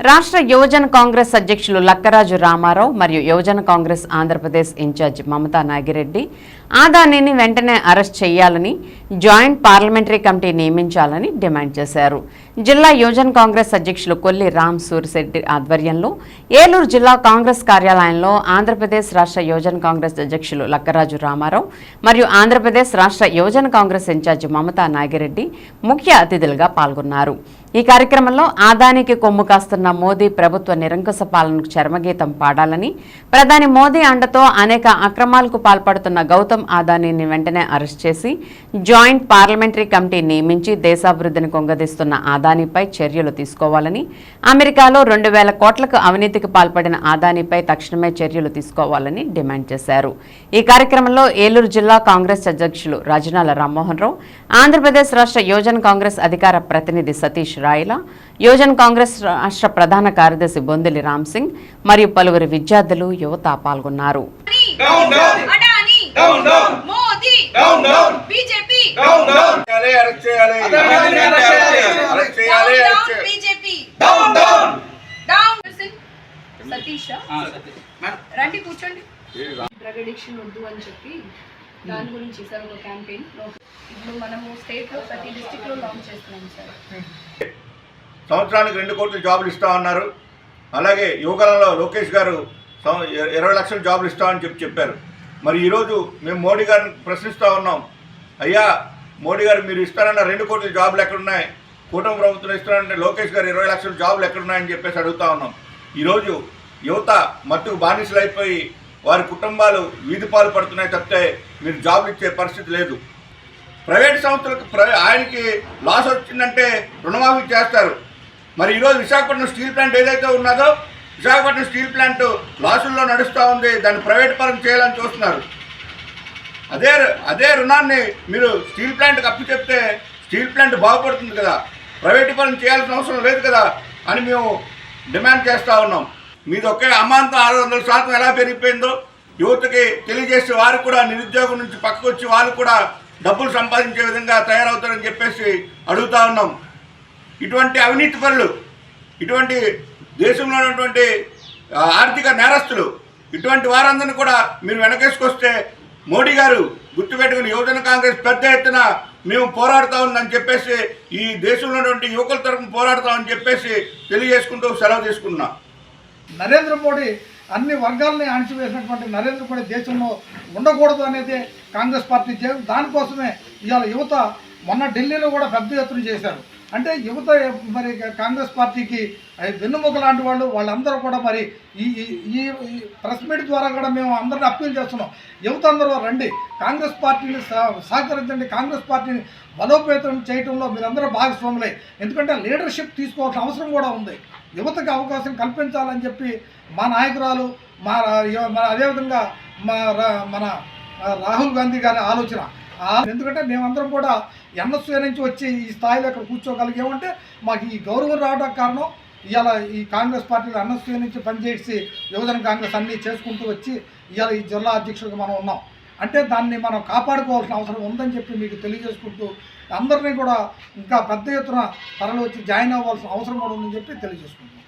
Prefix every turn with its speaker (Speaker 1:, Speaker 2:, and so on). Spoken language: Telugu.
Speaker 1: రాష్ట్ర యువజన కాంగ్రెస్ అధ్యక్షులు లక్కరాజు రామారావు మరియు యువజన కాంగ్రెస్ ఆంధ్రప్రదేశ్ ఇన్ఛార్జ్ మమతా నాగిరెడ్డి ఆదానిని వెంటనే అరెస్ట్ చేయాలని జాయింట్ పార్లమెంటరీ కమిటీ నియమించాలని డిమాండ్ చేశారు. జిల్లా యువజన్ కాంగ్రెస్ అధ్యక్షులు కొల్లి రామ్ సూరిశెట్టి ఆధ్వర్యంలో ఏలూరు జిల్లా కాంగ్రెస్ కార్యాలయంలో ఆంధ్రప్రదేశ్ రాష్ట్ర యువజన కాంగ్రెస్ అధ్యక్షులు లక్కరాజు రామారావు మరియు ఆంధ్రప్రదేశ్ రాష్ట్ర యువజన కాంగ్రెస్ ఇన్ఛార్జి మమతా నాగిరెడ్డి ముఖ్య అతిథులుగా పాల్గొన్నారు. ఈ కార్యక్రమంలో ఆదానికి కొమ్ము కాస్తున్న మోదీ ప్రభుత్వ నిరంకుశ పాలనకు చర్మగీతం పాడాలని ప్రధాని మోదీ అండతో అనేక అక్రమాలకు పాల్పడుతున్న గౌతమ్ ఆదానీని వెంటనే అరెస్ట్ చేసి జాయింట్ పార్లమెంటరీ కమిటీ నియమించి దేశాభివృద్ధిని కొంగదీస్తున్న ఆదానీపై చర్యలు తీసుకోవాలని అమెరికాలో రెండు వేల కోట్లకు అవినీతికి పాల్పడిన ఆదానీపై తక్షణమే చర్యలు తీసుకోవాలని డిమాండ్ చేశారు. ఈ కార్యక్రమంలో ఏలూరు జిల్లా కాంగ్రెస్ అధ్యక్షులు రాజనాల రామ్మోహన్ రావు ఆంధ్రప్రదేశ్ రాష్ట్ర యోజన కాంగ్రెస్ అధికార ప్రతినిధి సతీష్ రాయల యోజన కాంగ్రెస్ రాష్ట్ర ప్రధాన కార్యదర్శి బొందిలి రామ్ సింగ్ మరియు పలువురు విద్యార్థులు యువత పాల్గొన్నారు.
Speaker 2: Down, down.
Speaker 3: Adani
Speaker 2: Down, down.
Speaker 3: Modi
Speaker 2: Down, down.
Speaker 3: BJP
Speaker 2: Down, down.
Speaker 4: చేయాలి. అరెస్ట్ చేయాలి.
Speaker 2: అరెస్ట్ చేయాలి.
Speaker 4: అరెస్ట్ చేయాలి.
Speaker 3: Down down. డౌన్ సతీష్? రండి కూర్చోండి.
Speaker 5: డ్రగ్ అడిక్షన్ వద్దు అని చెప్పి దాని గురించి సార్ ఒక క్యాంపెయిన్. ఇప్పుడు మనము స్టేట్లో ప్రతి డిస్టిక్లో లాంచ్ చేస్తున్నాం సార్
Speaker 4: సంవత్సరానికి రెండు కోట్ల జాబులు ఇస్తా ఉన్నారు అలాగే యువకాలంలో లోకేష్ గారు ఇరవై లక్షల జాబులు ఇస్తామని చెప్పి చెప్పారు. మరి ఈరోజు మేము మోడీ గారిని ప్రశ్నిస్తూ ఉన్నాం. అయ్యా మోడీ గారు మీరు ఇస్తారన్న రెండు కోట్ల జాబులు ఎక్కడున్నాయి? కూటమి ప్రభుత్వం ఇస్తారంటే లోకేష్ గారు ఇరవై లక్షల జాబులు ఎక్కడున్నాయని చెప్పేసి అడుగుతా ఉన్నాం. ఈరోజు యువత మట్టుకు బానిసలు అయిపోయి వారి కుటుంబాలు వీధి పాలు పడుతున్నాయి తప్పితే మీరు జాబులు ఇచ్చే పరిస్థితి లేదు. ప్రైవేట్ సంస్థలకు ఆయనకి లాస్ వచ్చిందంటే రుణమాఫీ చేస్తారు. మరి ఈరోజు విశాఖపట్నం స్టీల్ ప్లాంట్ ఏదైతే ఉన్నదో విశాఖపట్నం స్టీల్ ప్లాంట్ లాసుల్లో నడుస్తూ ఉంది. దాన్ని ప్రైవేట్ పరం చేయాలని చూస్తున్నారు. అదే అదే రుణాన్ని మీరు స్టీల్ ప్లాంట్కి అప్పు చెప్తే స్టీల్ ప్లాంట్ బాగుపడుతుంది కదా. ప్రైవేట్ పరం చేయాల్సిన అవసరం లేదు కదా అని మేము డిమాండ్ చేస్తూ ఉన్నాం. మీది ఒకే అమాంతం ఆరు వందల శాతం ఎలా పెరిగిపోయిందో యువతకి తెలియజేసే వారు కూడా నిరుద్యోగం నుంచి పక్కకు వచ్చి వాళ్ళు కూడా డబ్బులు సంపాదించే విధంగా తయారవుతారని చెప్పేసి అడుగుతా ఉన్నాం. ఇటువంటి అవినీతి పనులు ఇటువంటి దేశంలో ఉన్నటువంటి ఆర్థిక నేరస్తులు ఇటువంటి వారందరినీ కూడా మీరు వెనకేసుకొస్తే మోడీ గారు గుర్తుపెట్టుకుని యువజన కాంగ్రెస్ పెద్ద ఎత్తున మేము పోరాడుతా ఉందని చెప్పేసి ఈ దేశంలో ఉన్నటువంటి యువకుల తరఫున పోరాడతామని చెప్పేసి తెలియజేసుకుంటూ సెలవు తీసుకున్నాం
Speaker 6: నరేంద్ర మోడీ అన్ని వర్గాలని అణిచివేసినటువంటి నరేంద్ర మోడీ దేశంలో ఉండకూడదు అనేది కాంగ్రెస్ పార్టీ చేయడం దానికోసమే ఇవాళ యువత మొన్న ఢిల్లీలో కూడా పెద్ద ఎత్తున చేశారు. అంటే యువత మరి కాంగ్రెస్ పార్టీకి వెన్నుముక లాంటి వాళ్ళు వాళ్ళందరూ కూడా మరి ఈ ఈ- ఈ ప్రెస్ మీట్ ద్వారా కూడా మేము అందరిని అప్పీల్ చేస్తున్నాం. యువత అందరూ రండి. కాంగ్రెస్ పార్టీని సహ- సహకరించండి. కాంగ్రెస్ పార్టీని బలోపేతం చేయడంలో మీరందరూ భాగస్వాములే. ఎందుకంటే లీడర్షిప్ తీసుకోవాల్సిన అవసరం కూడా ఉంది. యువతకు అవకాశం కల్పించాలని చెప్పి మా నాయకురాలు మా మన అదేవిధంగా మా రా- మన రాహుల్ గాంధీ గారి ఆలోచన. ఎందుకంటే మేమందరం కూడా ఎన్ఎస్ఏ నుంచి వచ్చి ఈ స్థాయిలో ఇక్కడ కూర్చోగలిగామంటే మాకు ఈ గౌరవం రావడానికి కారణం. ఇవాళ ఈ కాంగ్రెస్ పార్టీలో ఎన్ఎస్ఏ నుంచి పనిచేసి యువజన కాంగ్రెస్ అన్నీ చేసుకుంటూ వచ్చి ఇవాళ ఈ జిల్లా అధ్యక్షుడిగా మనం ఉన్నాం. అంటే దాన్ని మనం కాపాడుకోవాల్సిన అవసరం ఉందని చెప్పి మీకు తెలియజేసుకుంటూ అందరినీ కూడా ఇంకా పెద్ద ఎత్తున తరలి వచ్చి జాయిన్ అవ్వాల్సిన అవసరం కూడా ఉందని చెప్పి తెలియజేసుకుంటున్నాం.